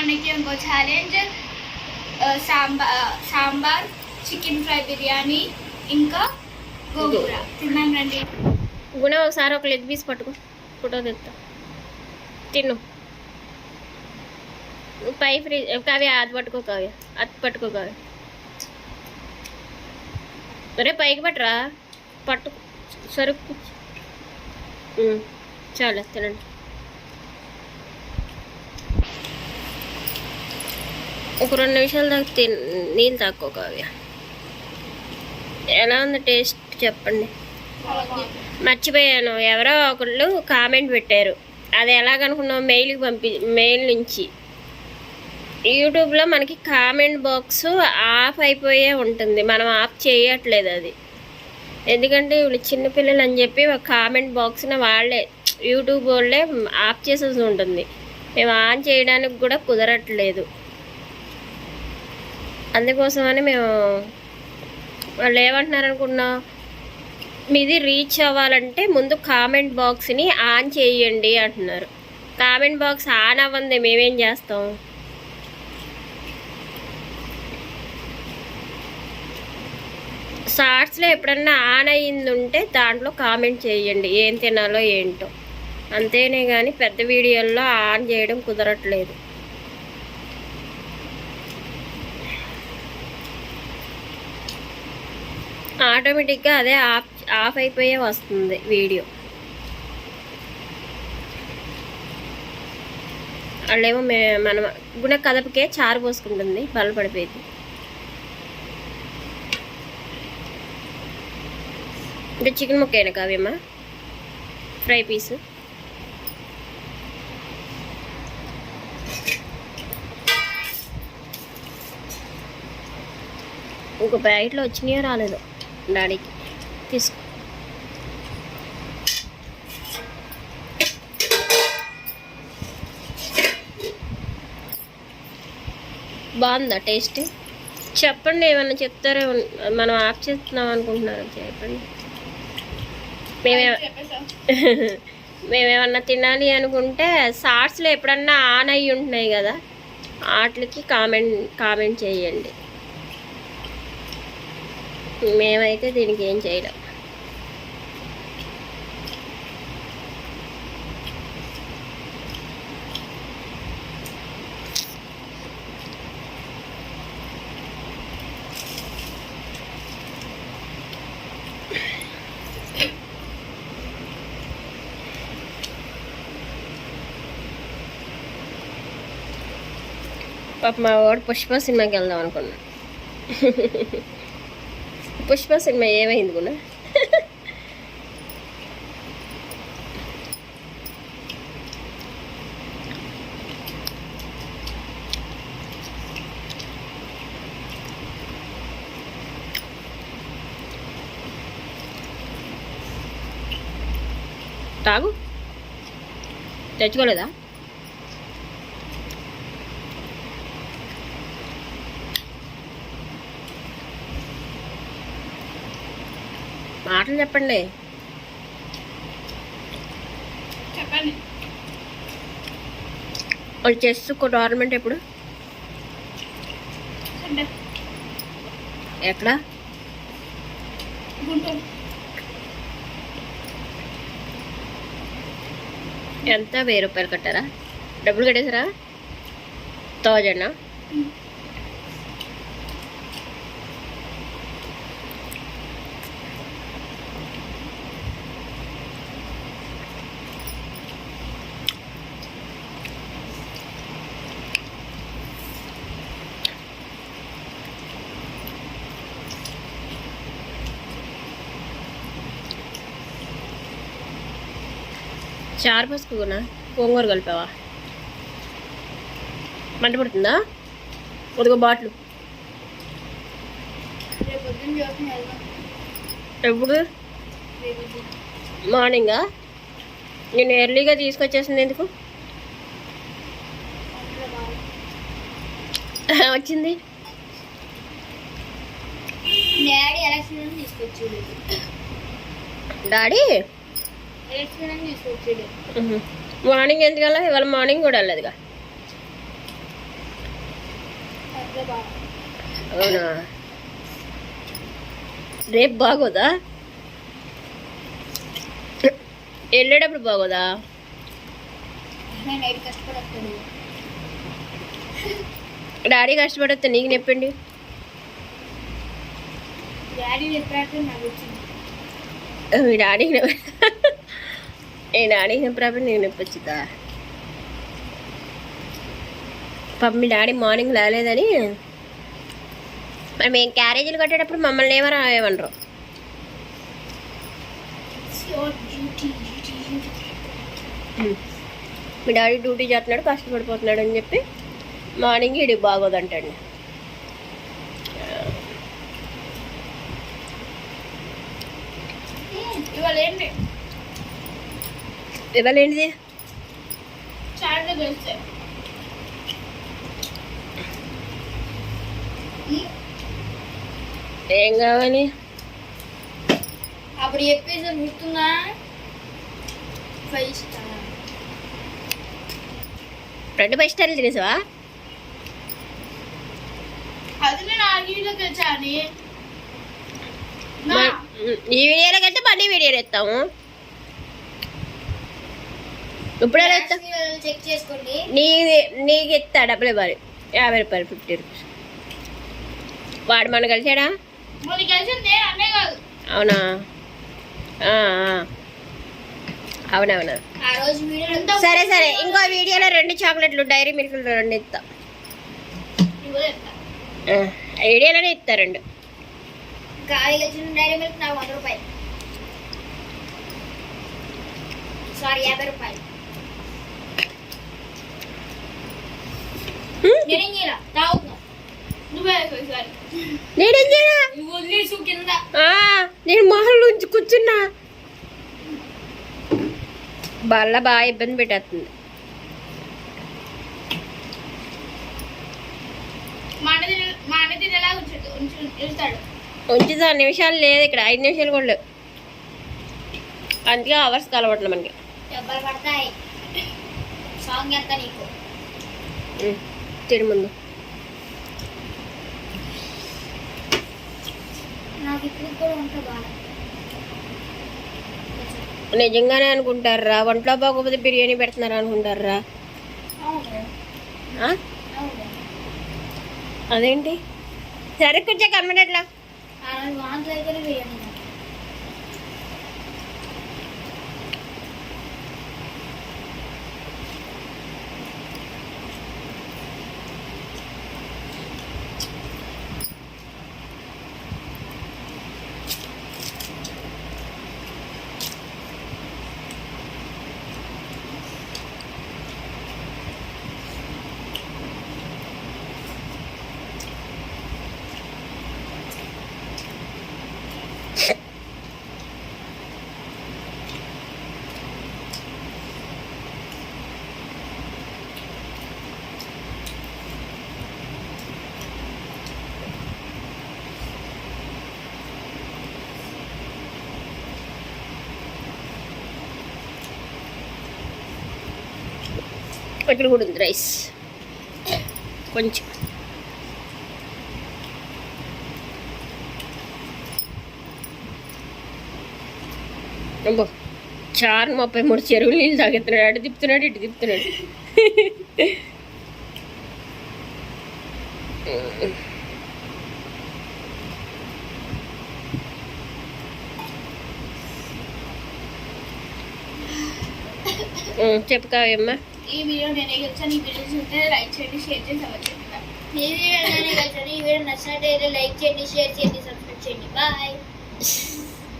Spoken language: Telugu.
మనకి challenge sambar sambar chicken fry biryani ఇంకా గోంగూర. తిన్నాం రండి. గుణ ఒకసారి ఒక లెగ్ పీస్ పట్టుకో. ఫోటో తెస్తా తిన్ను. పై ఫ్రీ కావ్య అది పట్టుకో కావ్య. అది పట్టుకో కావ్య. అరే పైకి పట్టరా. పట్టు సరుకు. చాలు తినండి. ఒక రెండు నిమిషాల దాకా తిన్ నీళ్ళు తాక్కో కావ్య ఎలా ఉంది టేస్ట్ చెప్పండి. మర్చిపోయాను. ఎవరో ఒకళ్ళు కామెంట్ పెట్టారు. అది ఎలాగనుకున్నాం మెయిల్కి పంపి మెయిల్ నుంచి. యూట్యూబ్లో మనకి కామెంట్ బాక్స్ ఆఫ్ అయిపోయే ఉంటుంది. మనం ఆఫ్ చేయట్లేదు అది. ఎందుకంటే వీళ్ళు చిన్నపిల్లలు అని చెప్పి ఒక కామెంట్ బాక్స్ని వాళ్ళే యూట్యూబ్ వాళ్ళే ఆఫ్ చేసేసి ఉంటుంది. మేము ఆన్ చేయడానికి కూడా కుదరట్లేదు. అందుకోసమని మేము వాళ్ళు ఏమంటున్నారు అనుకున్నాం మీది రీచ్ అవ్వాలంటే ముందు కామెంట్ బాక్స్ని ఆన్ చేయండి అంటున్నారు. కామెంట్ బాక్స్ ఆన్ అవ్వంది మేమేం చేస్తాం? షార్ట్స్లో ఎప్పుడన్నా ఆన్ అయ్యింది ఉంటే దాంట్లో కామెంట్ చేయండి ఏం తినాలో ఏంటో. అంతేనే కానీ పెద్ద వీడియోల్లో ఆన్ చేయడం కుదరట్లేదు. ఆటోమేటిక్గా అదే ఆఫ్ ఆఫ్ అయిపోయే వస్తుంది వీడియో. వాళ్ళేమో మే మనం గుణ కదపకే చారు పోసుకుంటుంది బలపడిపోయింది అంటే చికెన్ ముక్కైనా కావ్యమ్మా ఫ్రై పీసు? ఒక ప్యాకెట్లో వచ్చినాయో రాలేదు. డాడీకి తీసుకో. బాగుందా టేస్ట్? చెప్పండి ఏమన్నా చెప్తారే మనం ఆఫ్ చేస్తున్నాం అనుకుంటున్నారు? చెప్పండి. మేమే మేమేమన్నా తినాలి అనుకుంటే షార్ట్స్లో ఎప్పుడన్నా ఆన్ అయ్యి ఉంటున్నాయి కదా వాటికి కామెంట్ కామెంట్ చేయండి. మేమైతే దీనికి ఏం చేయలేం. పాప మా వాడు పుష్ప సినిమాకి వెళ్దాం అనుకున్నాను పుష్ప సినిమా ఏమైంది కూడా తాగు. తెచ్చుకోలేదా? మాటలు చెప్పండి. చెప్పండి. వాళ్ళు చేస్తూ టోర్నమెంట్ ఎప్పుడు? ఎక్కడ? ఎంత వెయ్యి రూపాయలు కట్టారా? డబ్బులు కట్టేసారా థౌజండా? చారు పసుకున్నా గోంగూర కలిపావా మంట పడుతుందా కొద్దిగా బాటిల్ ఎప్పుడు. మార్నింగా నేను ఎర్లీగా తీసుకొచ్చేసింది ఎందుకు. వచ్చింది? డాడీ? మార్నింగ్ ఎందుకు వెళ్ళా ఇవాళ మార్నింగ్ కూడా వెళ్ళదుగా అవునా? రేపు బాగోదా? వెళ్ళేటప్పుడు బాగోదా? డాడీ కష్టపడతా నీకు నెప్పండి డాడీ చెప్పినట్టు ఏ డాడీ నొప్పి నేను నీకు నొప్పి వచ్చిందా పాప మీ డాడీ మార్నింగ్ రాలేదని మరి మేము క్యారేజీలు కట్టేటప్పుడు మమ్మల్ని ఏమో రాయమనరు మీ డాడీ డ్యూటీ చేస్తున్నాడు కష్టపడిపోతున్నాడు అని చెప్పి మార్నింగ్ ఇడి బాగోదంటండి ఇవాళ ఏంటి తెలుస్తాయి ఏం కావాలి? అప్పుడు చెప్పేసి గుర్తుందా? Five star. రెండు ఫైవ్ స్టార్లు తినేసావా? అది నేను ఆర్గ్యూలోకి వచ్చాను ఈ వీడియోలోకి వెళ్తే మళ్ళీ వీడియోలు ఎత్తాము. ఇప్పుడు చెక్ చేసుకోండి. నీ నీకు ఎత్తా డబ్బులు ఇవ్వాలి. యాభై రూపాయలు ఫిఫ్టీ రూపీస్. వాడు మన కలిసాడా? అవునా. అవునవునా సరే సరే. ఇంకో వీడియోలో రెండు చాక్లెట్లు డైరీ మిల్క్లు రెండు ఇస్తా. వీడియోలోనే ఇస్తా రెండు. డైరీ మిల్క్ నాకు వంద రూపాయలు. సారీ యాభై రూపాయలు హ్మ్? నేనేం చేయాల తాగుతున్నా నువ్వే సారీ నేనేం చేయనా నువ్వు వదిలేసు కింద ఆ, నేను మొహంలో ఉంచి కూర్చున్నా. బల్ల బాగా ఇబ్బంది పెట్టేస్తుంది. ఉంచుతా నిమిషాలు లేదు ఇక్కడ ఐదు నిమిషాలు కూడా లేవు. అందుకే అవర్స్ కలవట్లే మనకి. సాంగ్ ఎంత నీకు? తిరు ముందు. నిజంగానే అనుకుంటారా? వంటలో బాగోపోతే బిర్యానీ పెడుతున్నారు అనుకుంటారా? అదేంటి? సరే కొంచెం అయితేనే బిర్యానీ. తిన్నా. కూడా ఉంది రైస్. కొంచెం. అబ్బో చారు ముప్పై మూడు చెరువులు నీళ్ళు తాగెత్తున్నాడు అటు తిప్పుతున్నాడు ఇటు తిప్పుతున్నాడు. చెప్పు కావమ్మా ఈ వీడియో నేనే గెలిచాను ఈ వీడియో చూస్తే లైక్ చేయండి షేర్ చేసి అవ్వచ్చు ఈ వీడియో నేనే గెలిచాను ఈ వీడియో నచ్చినట్టయితే లైక్ చేయండి షేర్ చేయండి సబ్స్క్రైబ్ చేయండి. బాయ్.